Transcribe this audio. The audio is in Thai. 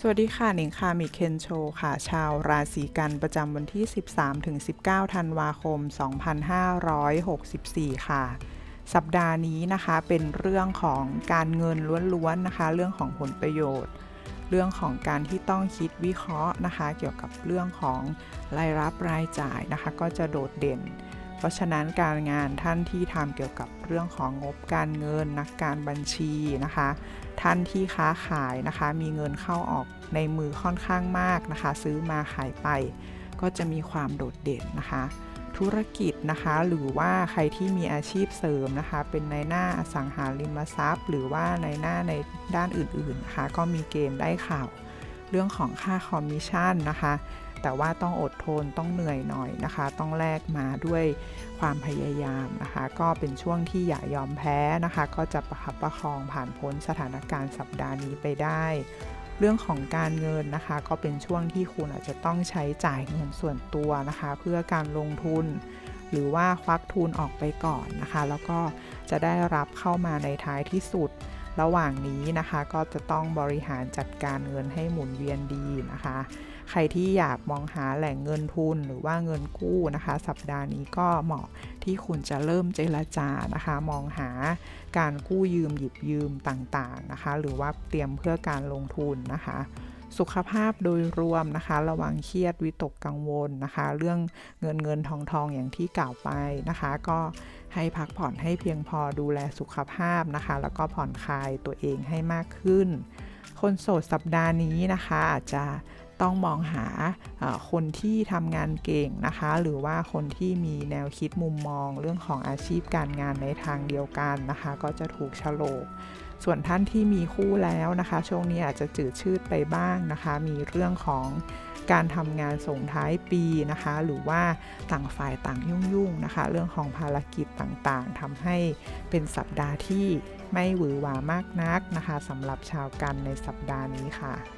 สวัสดีค่ะหนิงค่ะมิเคนโชค่ะ ชาวราศีกันประจำวันที่ 13ถึง19 ธันวาคม 2564 ค่ะ สัปดาห์นี้นะคะเป็นเรื่องของการเงินล้วนๆนะคะ เรื่องของผลประโยชน์ เรื่องของการที่ต้องคิดวิเคราะห์นะคะ เกี่ยวกับเรื่องของรายรับรายจ่ายนะคะ ก็จะโดดเด่น เพราะฉะนั้นการงานท่านที่ทำเกี่ยวกับเรื่องของงบการเงินนักการบัญชีนะคะ ท่านที่ค้าขายนะคะ มีเงินเข้าออกในมือค่อนข้างมากนะคะ ซื้อมาขายไป ก็จะมีความโดดเด่นนะคะ ธุรกิจนะคะหรือว่าใครที่มีอาชีพเสริมนะคะ เป็นในหน้าอสังหาริมทรัพย์ หรือว่าในหน้าในด้านอื่นๆนะคะก็มีเกณฑ์ได้ข่าว เรื่องของค่าคอมมิชชั่นนะคะ แต่ว่าต้องอดทนต้องเหนื่อยหน่อยนะคะ ต้องแลกมาด้วยความพยายามนะคะ ก็เป็นช่วงที่อย่ายอมแพ้นะคะ ก็จะประคับประคองผ่านพ้นสถานการณ์สัปดาห์นี้ไปได้เรื่องของการเงินนะคะ ก็เป็นช่วงที่คุณอาจจะต้องใช้จ่ายเงินส่วนตัวนะคะ เพื่อการลงทุน หรือว่าควักทุนออกไปก่อนนะคะ แล้วก็จะได้รับเข้ามาในท้ายที่สุด ระหว่างนี้นะคะก็จะต้องบริหารจัดการเงินให้หมุนเวียนดีนะคะ ใครที่อยากมองหาแหล่งเงินทุนหรือว่าเงินกู้นะคะ สัปดาห์นี้ก็เหมาะที่คุณจะเริ่มเจรจานะคะ มองหาการกู้ยืมหยิบยืมต่างๆนะคะ หรือว่าเตรียมเพื่อการลงทุนนะคะ สุขภาพโดยรวมนะคะ ระวังเครียดวิตกกังวลนะคะ เรื่องเงินเงินทองทองอย่างที่กล่าวไปนะคะ ก็ให้พักผ่อนให้เพียงพอดูแลสุขภาพนะคะ แล้วก็ผ่อนคลายตัวเองให้มากขึ้น คนโสดสัปดาห์นี้นะคะอาจจะต้องมองหาคนที่ทำงานเก่งนะคะ หรือว่าคนที่มีแนวคิดมุมมองเรื่องของอาชีพการงานในทางเดียวกันนะคะ ก็จะถูกฉลก ส่วนท่านที่มีคู่แล้วนะคะ ช่วงนี้อาจจะจืดชืดไปบ้างนะคะ มีเรื่องของการทำงานส่งท้ายปีนะคะ หรือว่าต่างฝ่ายต่างยุ่งๆนะคะ เรื่องของภารกิจต่างๆทำให้เป็นสัปดาห์ที่ไม่หวือหวามากนักนะคะสำหรับชาวกันในสัปดาห์นี้ค่ะ